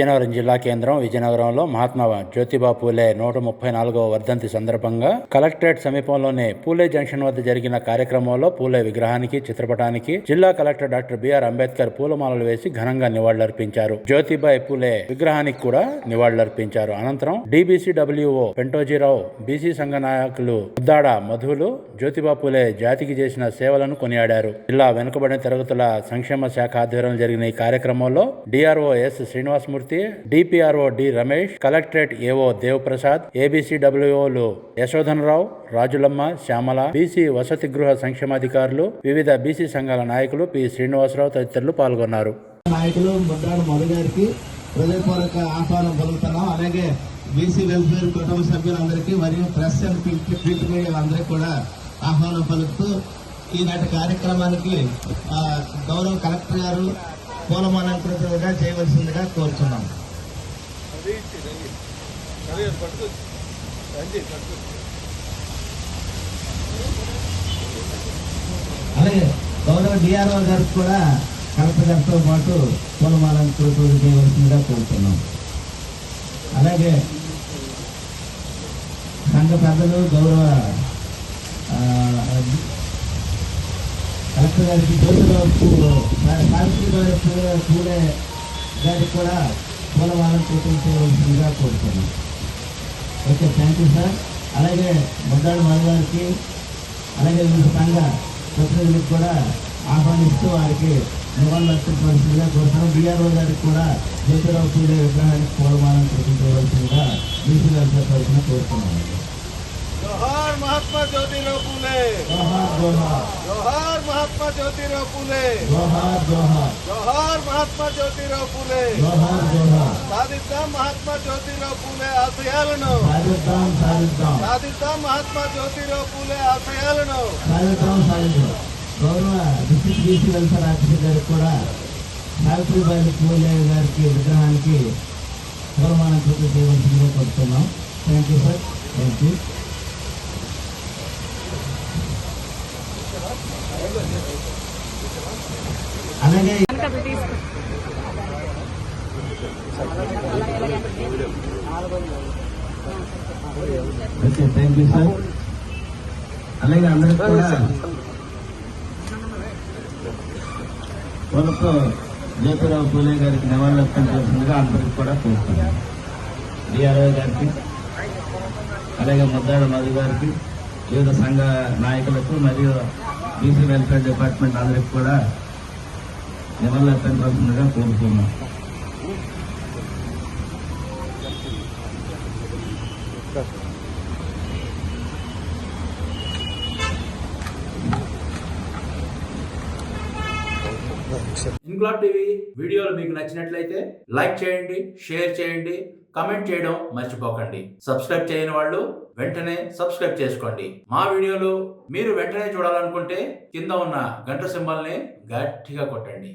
విజయనగరం జిల్లా కేంద్రం విజయనగరంలో మహాత్మా జ్యోతిబా పూలే నూట ముప్పై నాలుగవ వర్ధంతి సందర్భంగా కలెక్టరేట్ సమీపంలోని పూలే జంక్షన్ వద్ద జరిగిన కార్యక్రమంలో పూలే విగ్రహానికి చిత్రపటానికి జిల్లా కలెక్టర్ డాక్టర్ బిఆర్ అంబేద్కర్ పూలమాలలు వేసి ఘనంగా నివాళులర్పించారు. జ్యోతిబాయ్ పూలే విగ్రహానికి కూడా నివాళులర్పించారు. అనంతరం డిబిసి డబ్ల్యూఓ పెంటోజీరావు బీసీ సంఘ నాయకులు ముద్దాడ మధులు జ్యోతిబా పూలే జాతికి చేసిన సేవలను కొనియాడారు. జిల్లా వెనుకబడిన తరగతుల సంక్షేమ శాఖ ఆధ్వర్యంలో జరిగిన ఈ కార్యక్రమంలో DRO S Srinivasamurthy DPRO D Ramesh collectorate AO Devaprasad ఏబిసిడబ్ల్యూఓలు Yashodhanarao Rajulamma Shyamala BC వసతి గృహ సంక్షేమాధికారులు వివిధ బీసీ సంఘాల నాయకులు పి శ్రీనివాసరావు తదితరులు పాల్గొన్నారు. నాయకులు ముద్దాడు మధు గారికి హృదయపూర్వక ఆహ్వానం పలుకుతున్నాం. అలాగే బీసీ వెల్ఫేర్ కుటుంబ సభ్యులందరికీ మరియు ప్రెస్ అండ్ ప్రింట్ మీడియాలందరికీ కూడా ఆహ్వానం పలుకుతూ ఈనాటి కార్యక్రమానికి గౌరవ కలెక్టర్ గారు పూలమాలంకృతులుగా చేయవలసిందిగా కోరుతున్నాం అలాగే గౌరవ డిఆర్ఓ గారికి కూడా కలెక్టర్ గారితో పాటు పూలమాలంకృతులు చేయవలసిందిగా కోరుతున్నాం అలాగే సంఘ పెద్దలు గౌరవ కలెక్టర్ గారికి జ్యోతిరావు పూ- సా- సావిత్రి గారి పూలే పూలే గారికి కూడా పూలవారం చేయవలసిందిగా కోరుతున్నాం ఓకే థ్యాంక్ యూ సార్ అలాగే ముద్దాడు మధు గారికి అలాగే వివిధ సంఘ ప్రతినిధులకు కూడా ఆహ్వానిస్తూ వారికి నివాళులు అర్పించవలసిందిగా కోరుతున్నాం బీఆర్ఓ గారికి కూడా జ్యోతిరావు పూలే విగ్రహానికి పూలమానం ప్రకటించవలసిందిగా బీసీ వెల్ఫేర్ తరఫున కోరుతున్నాం जोहार महात्मा ज्योतिराव फुले జోహార్ జోహార్ जोहार महात्मा ज्योतिराव फुले జోహార్ జోహార్ जोहार महात्मा ज्योतिराव फुले జోహార్ జోహార్ సాధిద్దాం మహాత్మా జ్యోతిరావు పూలే ఆశయాలను సాధిద్దాం సాధిద్దాం సాధిద్దాం మహాత్మా జ్యోతిరావు పూలే ఆశయాలను సాధిద్దాం సాధిద్దాం గౌరవ డిస్ట్రిక్ట్ బీసీ వెల్ఫేర్ ఆఫీసర్ గారికి కూడా సావిత్రిబాయి పూలే గారికి విగ్రహానికి పూలమానం పూర్తి చేయవలసిందిగా కోరుతున్నాం thank you sir thank you అలాగే ఓకే థ్యాంక్ యూ సార్ అలాగే అందరికి కూడా పూలతో జ్యోతిరావు పూలే గారికి నివాళులు చేస్తుందిగా అందరికి కూడా కోరుతున్నాను డిఆర్ఓ గారికి అలాగే ముద్దాడ మధు గారికి వివిధ సంఘ నాయకులకు మరియు బీసీ వెల్ఫేర్ డిపార్ట్మెంట్ అందరికి కూడా నివాళులు కోరుతున్నాం. కోరుతున్నాం ఇంక్లాబ్ టీవీ వీడియోలు మీకు నచ్చినట్లయితే లైక్ చేయండి షేర్ చేయండి కమెంట్ చేయడం మర్చిపోకండి. సబ్స్క్రైబ్ చేయని వాళ్ళు వెంటనే సబ్స్క్రైబ్ చేసుకోండి. మా వీడియోలు మీరు వెంటనే చూడాలనుకుంటే కింద ఉన్న గంట సింబల్ని గట్టిగా కొట్టండి.